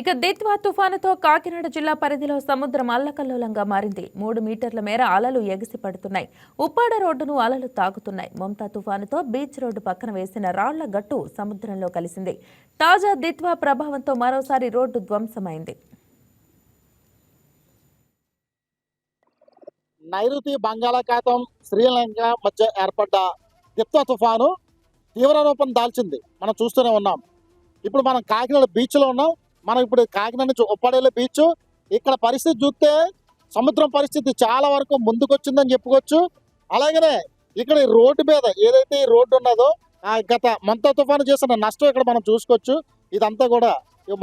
ఇక దిత్వా తుఫానుతో కాకినాడ జిల్లా పరిధిలో సముద్రం అల్లకల్లోలంగా మారింది. మూడు మీటర్ల మేర అలలు ఎగిసి పడుతున్నాయి. ఉప్పాడ రోడ్డును అలలు తాకుతున్నాయి. మమతా తుఫానుతో బీచ్ రోడ్డు పక్కన వేసిన రాళ్ళ గట్టు సముద్రంలో కలిసింది. తాజా దిత్వా ప్రభావంతో మరోసారి రోడ్డు ధ్వంసమైంది. నైరుతి బంగాళాఖాతం శ్రీలంక మధ్య ఏర్పడ్డ దిత్వ తుఫాను తీవ్ర రూపం దాల్చింది. మనం చూస్తూనే ఉన్నాం. ఇప్పుడు మనం కాకినాడ బీచ్లో ఉన్నాం. మనం ఇప్పుడు కాకినాడ నుంచి ఉప్పాడేళ్ళ బీచ్ ఇక్కడ పరిస్థితి చూస్తే సముద్రం పరిస్థితి చాలా వరకు ముందుకొచ్చిందని చెప్పుకోవచ్చు. అలాగనే ఇక్కడ ఈ రోడ్డు మీద ఏదైతే ఈ రోడ్డు ఉన్నదో ఆ గత మంత తుఫాను చేసిన నష్టం ఇక్కడ మనం చూసుకోవచ్చు. ఇదంతా కూడా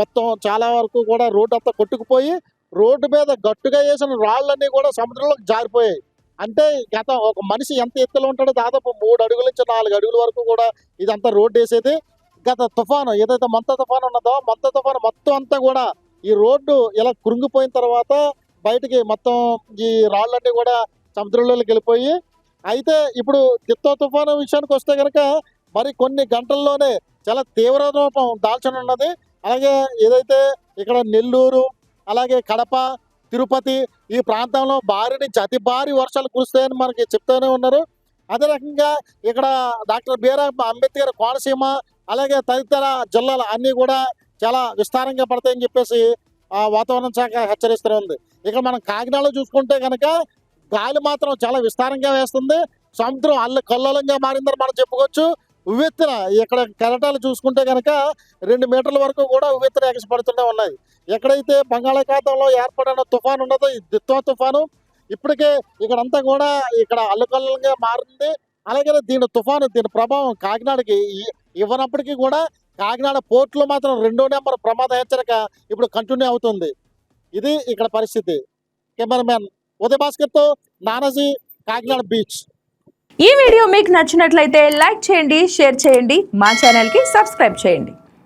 మొత్తం చాలా వరకు కూడా రోడ్డు అంతా కొట్టుకుపోయి రోడ్డు మీద గట్టుగా వేసిన రాళ్ళన్నీ కూడా సముద్రంలోకి జారిపోయాయి. అంటే గత ఒక మనిషి ఎంత ఎత్తులో ఉంటాడో దాదాపు మూడు అడుగుల నుంచి నాలుగు అడుగుల వరకు కూడా ఇదంతా రోడ్డు వేసేది. గత తుఫాను ఏదైతే మంత తుఫాను ఉన్నదో మంత తుఫాను మొత్తం అంతా కూడా ఈ రోడ్డు ఇలా కురుంగిపోయిన తర్వాత బయటికి మొత్తం ఈ రాళ్ళన్నీ కూడా సముద్రంలోకి వెళ్ళిపోయి అయితే ఇప్పుడు తిత్తో తుఫాను విషయానికి వస్తే కనుక మరి కొన్ని గంటల్లోనే చాలా తీవ్ర రూపం దాల్చనున్నది. అలాగే ఏదైతే ఇక్కడ నెల్లూరు అలాగే కడప తిరుపతి ఈ ప్రాంతంలో భారీ నుంచి అతి భారీ వర్షాలు కురుస్తాయని మనకి చెప్తూనే ఉన్నారు. అదే రకంగా ఇక్కడ డాక్టర్ బిఆర్ అంబేద్కర్ కోనసీమ అలాగే తదితర జిల్లాలు అన్నీ కూడా చాలా విస్తారంగా పడతాయని చెప్పేసి ఆ వాతావరణ శాఖ హెచ్చరిస్తూ ఉంది. ఇక మనం కాకినాడలో చూసుకుంటే కనుక గాలి మాత్రం చాలా విస్తారంగా వేస్తుంది. సముద్రం అల్ల కల్లోలంగా మారిందని మనం చెప్పుకోవచ్చు. ఉవ్వెత్తిన ఇక్కడ కెరటాలు చూసుకుంటే కనుక రెండు మీటర్ల వరకు కూడా ఉవ్వెత్తిన ఎగసిపడుతూనే ఉన్నాయి. ఎక్కడైతే బంగాళాఖాతంలో ఏర్పడిన తుఫాను ఉన్నదో ఈ దిత్వా తుఫాను ఇప్పటికే ఇక్కడంతా కూడా ఇక్కడ అల్లుకల్లంగా మారింది. అలాగే దీని తుఫాను దీని ప్రభావం కాకినాడకి ఇవ్వనప్పటికీ కూడా కాకినాడ పోర్టులో మాత్రం రెండో నెంబర్ ప్రమాద హెచ్చరిక ఇప్పుడు కంటిన్యూ అవుతుంది. ఇది ఇక్కడ పరిస్థితి. కెమెరామెన్ ఉదయ భాస్కర్తో నానాజీ కాకినాడ బీచ్. ఈ వీడియో మీకు నచ్చినట్లయితే లైక్ చేయండి షేర్ చేయండి మా ఛానల్కి సబ్స్క్రైబ్ చేయండి.